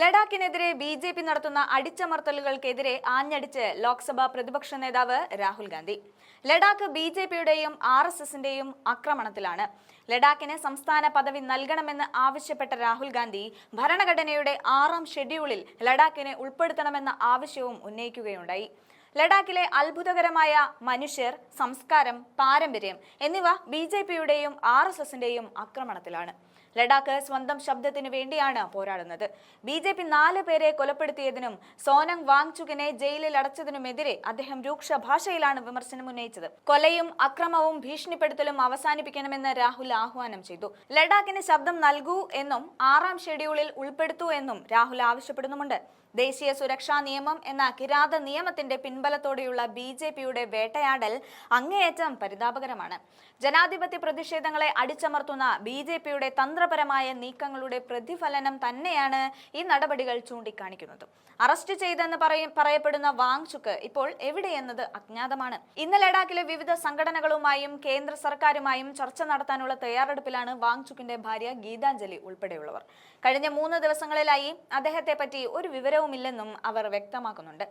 ലഡാക്കിനെതിരെ B J P നടത്തുന്ന അടിച്ചമർത്തലുകൾക്കെതിരെ ആഞ്ഞടിച്ച് ലോക്സഭാ പ്രതിപക്ഷ നേതാവ് രാഹുൽ ഗാന്ധി. ലഡാക്ക് ബി ജെ പിയുടെയും ആർ എസ് എസിന്റെയും ആക്രമണത്തിലാണ്. ലഡാക്കിന് സംസ്ഥാന പദവി നൽകണമെന്ന് ആവശ്യപ്പെട്ട രാഹുൽ ഗാന്ധി ഭരണഘടനയുടെ ആറാം ഷെഡ്യൂളിൽ ലഡാക്കിനെ ഉൾപ്പെടുത്തണമെന്ന ആവശ്യവും ഉന്നയിക്കുകയുണ്ടായി. ലഡാക്കിലെ അത്ഭുതകരമായ മനുഷ്യർ സംസ്കാരം പാരമ്പര്യം എന്നിവ ബി ജെ പിയുടെയും ആർ എസ് എസിന്റെയും ആക്രമണത്തിലാണ്. ലഡാക്ക് സ്വന്തം ശബ്ദത്തിന് വേണ്ടിയാണ് പോരാടുന്നത്. ബി ജെ പി നാല് പേരെ കൊലപ്പെടുത്തിയതിനും സോനങ് വാങ്ചുകിനെ ജയിലിൽ അടച്ചതിനുമെതിരെ അദ്ദേഹം രൂക്ഷ ഭാഷയിലാണ് വിമർശനം ഉന്നയിച്ചത്. കൊലയും അക്രമവും ഭീഷണിപ്പെടുത്തലും അവസാനിപ്പിക്കണമെന്ന് രാഹുൽ ആഹ്വാനം ചെയ്തു. ലഡാക്കിന് ശബ്ദം നൽകൂ എന്നും ആറാം ഷെഡ്യൂളിൽ ഉൾപ്പെടുത്തൂ എന്നും രാഹുൽ ആവശ്യപ്പെടുന്നുമുണ്ട്. ദേശീയ സുരക്ഷാ നിയമം എന്ന കിരാത നിയമത്തിന്റെ പിൻബലത്തോടെയുള്ള ബി ജെ പിയുടെ വേട്ടയാടൽ അങ്ങേയറ്റം പരിതാപകരമാണ്. ജനാധിപത്യ പ്രതിഷേധങ്ങളെ അടിച്ചമർത്തുന്ന ബി ജെ പിയുടെ തന്ത്രപരമായ നീക്കങ്ങളുടെ പ്രതിഫലനം തന്നെയാണ് ഈ നടപടികൾ ചൂണ്ടിക്കാണിക്കുന്നത്. അറസ്റ്റ് ചെയ്തെന്ന് പറയും പറയപ്പെടുന്ന വാങ്ചുക്ക് ഇപ്പോൾ എവിടെയെന്നത് അജ്ഞാതമാണ്. ഇന്ന് ലഡാക്കിലെ വിവിധ സംഘടനകളുമായും കേന്ദ്ര സർക്കാരുമായും ചർച്ച നടത്താനുള്ള തയ്യാറെടുപ്പിലാണ് വാങ്ചുക്കിന്റെ ഭാര്യ ഗീതാഞ്ജലി ഉൾപ്പെടെയുള്ളവർ. കഴിഞ്ഞ മൂന്ന് ദിവസങ്ങളിലായി അദ്ദേഹത്തെ പറ്റി ഒരു വിവരവുമില്ലെന്നും അവർ വ്യക്തമാക്കുന്നുണ്ട്.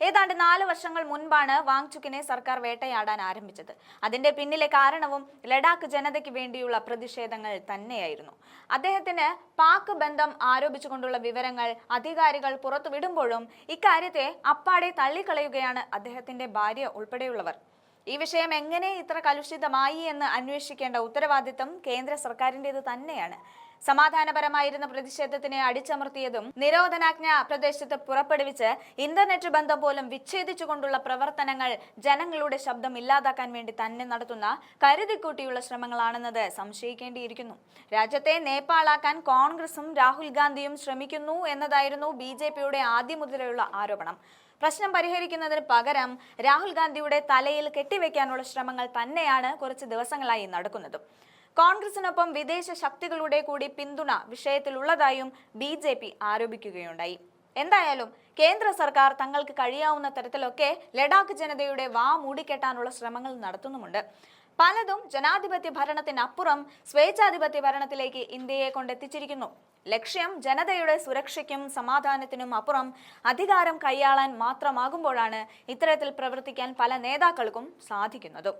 ഏതാണ്ട് നാല് വർഷങ്ങൾ മുൻപാണ് വാങ്ചുക്കിനെ സർക്കാർ വേട്ടയാടാൻ ആരംഭിച്ചത്. അതിന്റെ പിന്നിലെ കാരണവും ലഡാക്ക് ജനതയ്ക്ക് വേണ്ടിയുള്ള പ്രതിഷേധങ്ങൾ തന്നെയായിരുന്നു. അദ്ദേഹത്തിന് പാക് ബന്ധം ആരോപിച്ചുകൊണ്ടുള്ള വിവരങ്ങൾ അധികാരികൾ പുറത്തുവിടുമ്പോഴും ഇക്കാര്യത്തെ അപ്പാടെ തള്ളിക്കളയുകയാണ് അദ്ദേഹത്തിന്റെ ഭാര്യ ഉൾപ്പെടെയുള്ളവർ. ഈ വിഷയം എങ്ങനെ ഇത്ര കലുഷിതമായി എന്ന് അന്വേഷിക്കേണ്ട ഉത്തരവാദിത്തം കേന്ദ്ര സർക്കാരിന്റേത് തന്നെയാണ്. സമാധാനപരമായിരുന്ന പ്രതിഷേധത്തിനെ അടിച്ചമർത്തിയതും നിരോധനാജ്ഞ പ്രദേശത്ത് പുറപ്പെടുവിച്ച് ഇന്റർനെറ്റ് ബന്ധം പോലും വിച്ഛേദിച്ചുകൊണ്ടുള്ള പ്രവർത്തനങ്ങൾ ജനങ്ങളുടെ ശബ്ദം ഇല്ലാതാക്കാൻ വേണ്ടി തന്നെ നടത്തുന്ന കരുതിക്കൂട്ടിയുള്ള ശ്രമങ്ങളാണെന്നത് സംശയിക്കേണ്ടിയിരിക്കുന്നു. രാജ്യത്തെ നേപ്പാളാക്കാൻ കോൺഗ്രസും രാഹുൽ ഗാന്ധിയും ശ്രമിക്കുന്നു എന്നതായിരുന്നു ബി ജെ പിയുടെ ആദ്യം ആരോപണം. പ്രശ്നം പരിഹരിക്കുന്നതിന് പകരം രാഹുൽ ഗാന്ധിയുടെ തലയിൽ കെട്ടിവെക്കാനുള്ള ശ്രമങ്ങൾ തന്നെയാണ് കുറച്ച് ദിവസങ്ങളായി നടക്കുന്നത്. കോൺഗ്രസിനൊപ്പം വിദേശ ശക്തികളുടെ കൂടി പിന്തുണ വിഷയത്തിലുള്ളതായും ബി ജെ പി ആരോപിക്കുകയുണ്ടായി. എന്തായാലും കേന്ദ്ര സർക്കാർ തങ്ങൾക്ക് കഴിയാവുന്ന തരത്തിലൊക്കെ ലഡാക്ക് ജനതയുടെ വാ മൂടിക്കെട്ടാനുള്ള ശ്രമങ്ങൾ നടത്തുന്നുമുണ്ട്. പലതും ജനാധിപത്യ ഭരണത്തിനപ്പുറം സ്വേച്ഛാധിപത്യ ഭരണത്തിലേക്ക് ഇന്ത്യയെ കൊണ്ടെത്തിച്ചിരിക്കുന്നു. ലക്ഷ്യം ജനതയുടെ സുരക്ഷയ്ക്കും സമാധാനത്തിനും അപ്പുറം അധികാരം കൈയാളാൻ മാത്രമാകുമ്പോഴാണ് ഇത്തരത്തിൽ പ്രവർത്തിക്കാൻ പല നേതാക്കൾക്കും സാധിക്കുന്നതും.